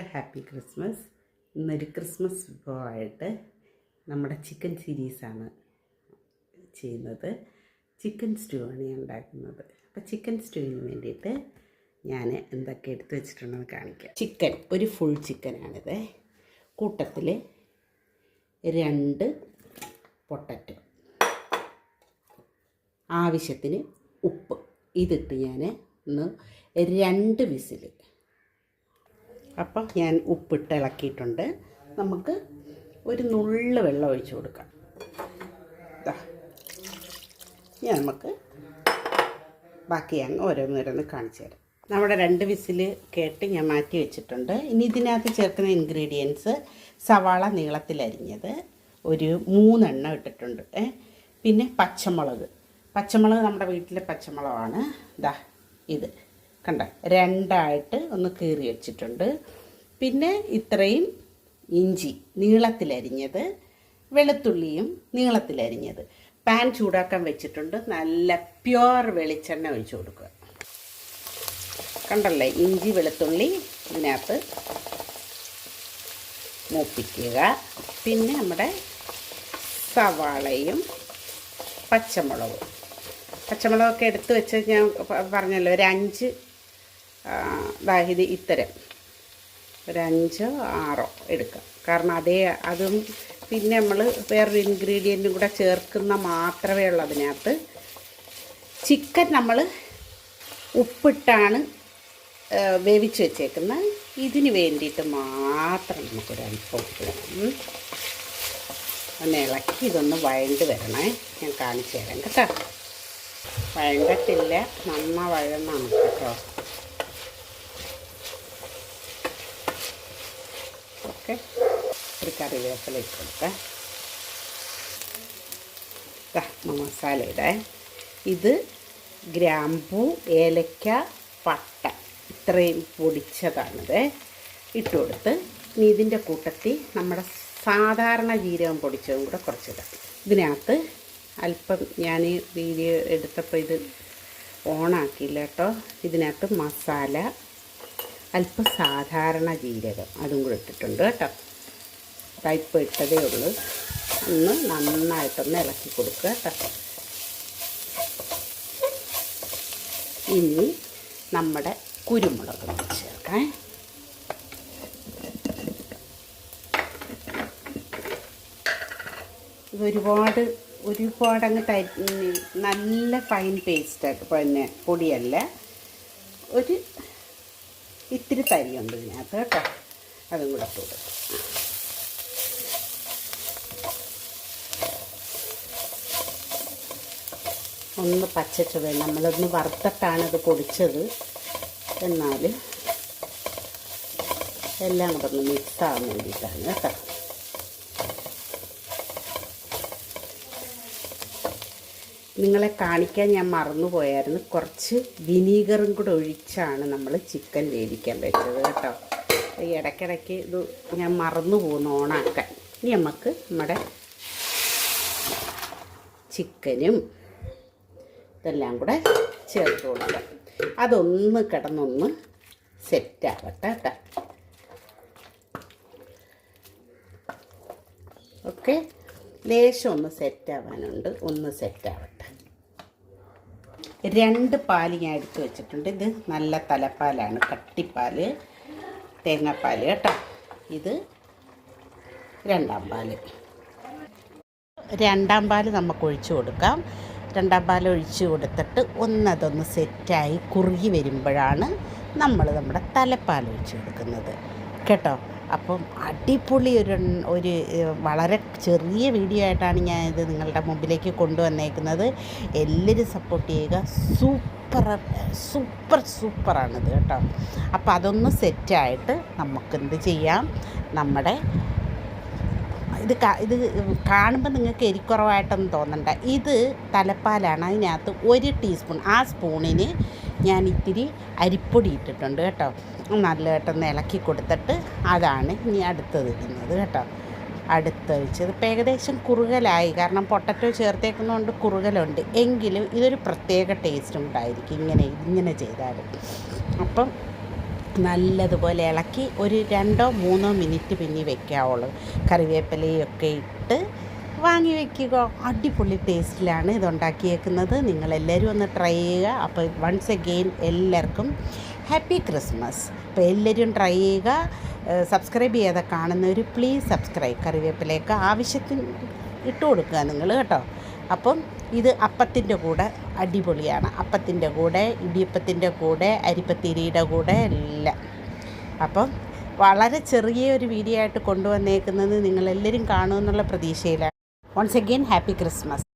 Happy Christmas. ഇന്നൊരു Christmas വിഭവമായിട്ട് നമ്മുടെ ചിക്കൻ സീരീസാണ് ചെയ്യുന്നത്. ചിക്കൻ സ്റ്റൂ ആണ് ഞാൻ ഉണ്ടാക്കുന്നത്. അപ്പോൾ ചിക്കൻ സ്റ്റൂവിന് വേണ്ടിയിട്ട് ഞാൻ എന്തൊക്കെ എടുത്തു വെച്ചിട്ടുണ്ടെന്ന് കാണിക്കാം. ചിക്കൻ ഒരു ഫുൾ ചിക്കനാണിത്. കൂട്ടത്തിൽ രണ്ട് പൊട്ടറ്റോ. ആവശ്യത്തിന് ഉപ്പ്. ഇതിട്ട് ഞാൻ ഒന്ന് രണ്ട് വിസിൽ അപ്പം ഞാൻ ഉപ്പിട്ട് ഇളക്കിയിട്ടുണ്ട്. നമുക്ക് ഒരു നുള്ള് വെള്ളം ഒഴിച്ചു കൊടുക്കാം. ദാ. ഇനി നമുക്ക് ബാക്കി ഞാൻ ഓരോന്നോരോന്ന് കാണിച്ചു തരാം. നമ്മുടെ രണ്ട് വിസിൽ കേട്ട് ഞാൻ മാറ്റി വെച്ചിട്ടുണ്ട്. ഇനി ഇതിനകത്ത് ചേർക്കുന്ന ഇൻഗ്രീഡിയൻസ് സവാള നീളത്തിലരിഞ്ഞത് ഒരു മൂന്നെണ്ണം ഇട്ടിട്ടുണ്ട്. പിന്നെ പച്ചമുളക്. പച്ചമുളക് നമ്മുടെ വീട്ടിലെ പച്ചമുളകാണ്. ദാ ഇത്. കണ്ട? രണ്ടായിട്ട് ഒന്ന് കീറി വെച്ചിട്ടുണ്ട്. പിന്നെ ഇത്രയും ഇഞ്ചി നീളത്തിലരിഞ്ഞത് വെളുത്തുള്ളിയും നീളത്തിലരിഞ്ഞത്. പാൻ ചൂടാക്കാൻ വെച്ചിട്ടുണ്ട്. നല്ല പ്യുവർ വെളിച്ചെണ്ണ ഒഴിച്ചു കൊടുക്കുക. കണ്ടല്ലേ? ഇഞ്ചി വെളുത്തുള്ളി ഇതിനകത്ത് മൂപ്പിക്കുക. പിന്നെ നമ്മുടെ സവാളയും പച്ചമുളകും. പച്ചമുളകൊക്കെ എടുത്ത് വെച്ച് ഞാൻ പറഞ്ഞല്ലോ ഒരു അഞ്ച് ആ, ദാ ഇത് ഇത്തരം. ഒരു അഞ്ചോ ആറോ എടുക്കാം. കാരണം അതേ അതും പിന്നെ നമ്മൾ വേറൊരു ഇൻഗ്രീഡിയന്റും കൂടെ ചേർക്കുന്ന മാത്രമേ ഉള്ളൂ അതിനകത്ത്. ചിക്കൻ നമ്മൾ ഉപ്പിട്ടാണ് വേവിച്ച് വെച്ചേക്കുന്നത്. ഇതിന് വേണ്ടിയിട്ട് മാത്രം നമുക്കൊരു അല്പം ഉപ്പിടാം ഉം. ഒന്ന് ഇളക്കി ഇതൊന്ന് വഴണ്ട് വരണേ. ഞാൻ കാണിച്ചു തരാം കേട്ടോ. വഴണ്ടത്തില്ല നന്ന വഴന്നാണ് കേട്ടോ. ഓക്കെ ഒരു കറിവേപ്പില ഇട്ട് കൊടുക്കാം. മസാല ഇത് ഗ്രാമ്പൂ ഏലക്ക പട്ട. ഇത്രയും പൊടിച്ചതാണിത്. ഇട്ട് കൊടുത്ത് ഇനി ഇതിന്റെ കൂട്ടത്തിൽ നമ്മുടെ സാധാരണ ജീരകം പൊടിച്ചതും കൂടെ കുറച്ചിടാം. ഇതിനകത്ത് അല്പം ഞാൻ വീഡിയോ എടുത്തപ്പോൾ ഇത് ഓണാക്കിയില്ല കേട്ടോ. ഇതിനകത്ത് മസാല അല്പം സാധാരണ ജീരകം. അതും കൂടെ ഇട്ടിട്ടുണ്ട് കേട്ടോ. ടൈപ്പ് ഇട്ടതേ ഉള്ളൂ. ഒന്ന് നന്നായിട്ടൊന്ന് ഇളക്കി കൊടുക്കുക കേട്ടോ. ഇനി നമ്മുടെ കുരുമുളക് ചേർക്കാം. ഇതൊരുപാട് ഒരുപാട് അങ്ങ് നല്ല ഫൈൻ പേസ്റ്റ് പിന്നെ പൊടിയല്ല. ഒരു ഇത്തിരി തരിയുണ്ട് ഇതിനകത്ത് കേട്ടോ. അതും കൂടെ ഇട്ട് ഒന്ന് പച്ചച്ചത് നമ്മളൊന്ന് വറുത്തിട്ടാണ് അത് പൊടിച്ചത്. എന്നാൽ എല്ലാം കൂടെ ഒന്ന് മിക്സ് ആവാൻ വേണ്ടിയിട്ടാണ് കേട്ടോ. നിങ്ങളെ കാണിക്കാൻ ഞാൻ മറന്നുപോയായിരുന്നു. കുറച്ച് വിനീഗറും കൂടെ ഒഴിച്ചാണ് നമ്മൾ ചിക്കൻ വേവിക്കാൻ വെച്ചത് കേട്ടോ. ഈ ഇടയ്ക്കിടയ്ക്ക് ഇത് ഞാൻ മറന്നു പോകുന്നു ഓണാക്കാൻ. ഇനി നമുക്ക് നമ്മുടെ ചിക്കനും ഇതെല്ലാം കൂടെ ചേർത്ത് കൊടുക്കാം. അതൊന്ന് കിടന്നൊന്ന് സെറ്റാവട്ടെ കേട്ടോ. ഓക്കെ? ലേശം ഒന്ന് സെറ്റാവാനുണ്ട്. ഒന്ന് സെറ്റാവട്ടെ. രണ്ട് പാൽ ഞാൻ എടുത്ത് വെച്ചിട്ടുണ്ട്. ഇത് നല്ല തലപ്പാലാണ്. കട്ടിപ്പാൽ തേങ്ങാപ്പാൽ കേട്ടോ. ഇത് രണ്ടാം പാൽ രണ്ടാം പാൽ നമുക്ക് ഒഴിച്ചു കൊടുക്കാം. രണ്ടാം പാൽ ഒഴിച്ചു കൊടുത്തിട്ട് ഒന്നതൊന്ന് സെറ്റായി കുറുകി വരുമ്പോഴാണ് നമ്മൾ നമ്മുടെ തലപ്പാൽ ഒഴിച്ചു കൊടുക്കുന്നത്. കേട്ടോ? അപ്പം അടിപൊളി ഒരു ഒരു വളരെ ചെറിയ വീഡിയോ ആയിട്ടാണ് ഞാൻ ഇത് നിങ്ങളുടെ മുമ്പിലേക്ക് കൊണ്ടുവന്നേക്കുന്നത്. എല്ലാവരും സപ്പോർട്ട് ചെയ്യുക. സൂപ്പർ സൂപ്പർ സൂപ്പറാണിത് കേട്ടോ. അപ്പോൾ അതൊന്ന് സെറ്റായിട്ട് നമുക്കെന്ത് ചെയ്യാം? നമ്മുടെ ഇത് ഇത് കാണുമ്പോൾ നിങ്ങൾക്ക് എരിക്കുറവായിട്ടൊന്നും തോന്നണ്ട. ഇത് തലപ്പാലാണ്. അതിനകത്ത് ഒരു ടീസ്പൂൺ ആ സ്പൂണിന് ഞാൻ ഇത്തിരി അരിപ്പൊടി ഇട്ടിട്ടുണ്ട് കേട്ടോ. നല്ലതായിട്ടൊന്ന് ഇളക്കി കൊടുത്തിട്ട് അതാണ് ഇനി അടുത്തത് ഇടുന്നത് കേട്ടോ. അടുത്ത് വെച്ചത് ഇപ്പം ഏകദേശം കുറുകലായി. കാരണം പൊട്ടറ്റോ ചേർത്തേക്കുന്നതുകൊണ്ട് കുറുകലുണ്ട്. എങ്കിലും ഇതൊരു പ്രത്യേക ടേസ്റ്റും ഉണ്ടായിരിക്കും. ഇങ്ങനെ ഇങ്ങനെ ചെയ്താൽ അപ്പം നല്ലതുപോലെ ഇളക്കി ഒരു രണ്ടോ മൂന്നോ മിനിറ്റ് പിന്നെ വെക്കാവുള്ളൂ. കറിവേപ്പിലയൊക്കെ ഇട്ട് വാങ്ങി വെക്കുക. അടിപൊളി ടേസ്റ്റിലാണ് ഇതുണ്ടാക്കിയേക്കുന്നത് നിങ്ങളെല്ലാവരും ഒന്ന് ട്രൈ ചെയ്യുക. അപ്പോൾ വൺസ് അഗെയിൻ എല്ലാവർക്കും ഹാപ്പി ക്രിസ്മസ്. അപ്പോൾ എല്ലാവരും ട്രൈ ചെയ്യുക സബ്സ്ക്രൈബ് ചെയ്യാതെ കാണുന്നവർ പ്ലീസ് സബ്സ്ക്രൈബ് കറിവേപ്പിലേക്ക് ആവശ്യത്തിന് ഇട്ട് കൊടുക്കുക നിങ്ങൾ കേട്ടോ. അപ്പം ഇത് അപ്പത്തിന്റെ കൂടെ അടിപൊളിയാണ്. അപ്പത്തിന്റെ കൂടെ ഇടിയപ്പത്തിന്റെ കൂടെ അരിപ്പത്തിരിയുടെ കൂടെ എല്ലാം. അപ്പം വളരെ ചെറിയ ഒരു വീഡിയോ ആയിട്ട് കൊണ്ടുവന്നേക്കുന്നത് നിങ്ങളെല്ലാവരും കാണുമെന്നുള്ള പ്രതീക്ഷയിലാണ്. Once again happy Christmas